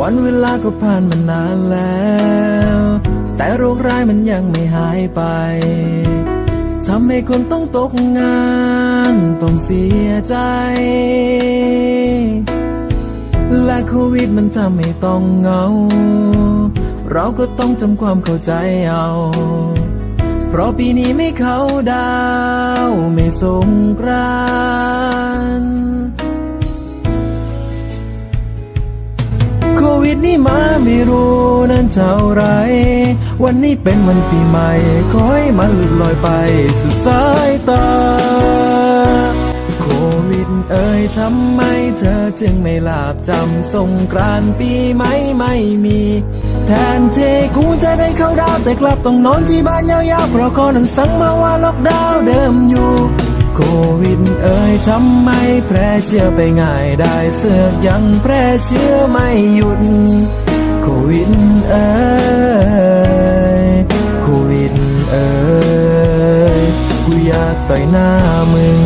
วันเวลาก็ผ่านมานานแล้ว แต่โรคร้ายมันยังไม่หายไปทำให้คนต้องตกงาน ต้องเสียใจ และโควิดมันทำให้ต้องเหงา เราก็ต้องทำความเข้าใจเอา เพราะปีนี้ไม่เขาดาว ไม่สงกราน วิดนี่มาไม่รู้นั้นเท่าไร วันนี้เป็นวันปีใหม่ขอให้มันหลุดลอยไปสุดสายตา โควิดเอ่ยทำไมเธอจึงไม่หลาบจำสงกรานปีไหม่ไม่มี แทนเทกูจะได้เข้าดาวแต่กลับต้องนอนที่บ้านยาวๆเพราะคนนั้นสั่งมาว่าล็อกดาวน์เดิมอยู่ โควิดเอ่ยทำไมแพร่เชื้อไปง่ายได้เสือกยังแพร่เชื้อไม่หยุด โควิดเอ่ยโควิดเอ่ยกูอยากต่อยหน้ามึง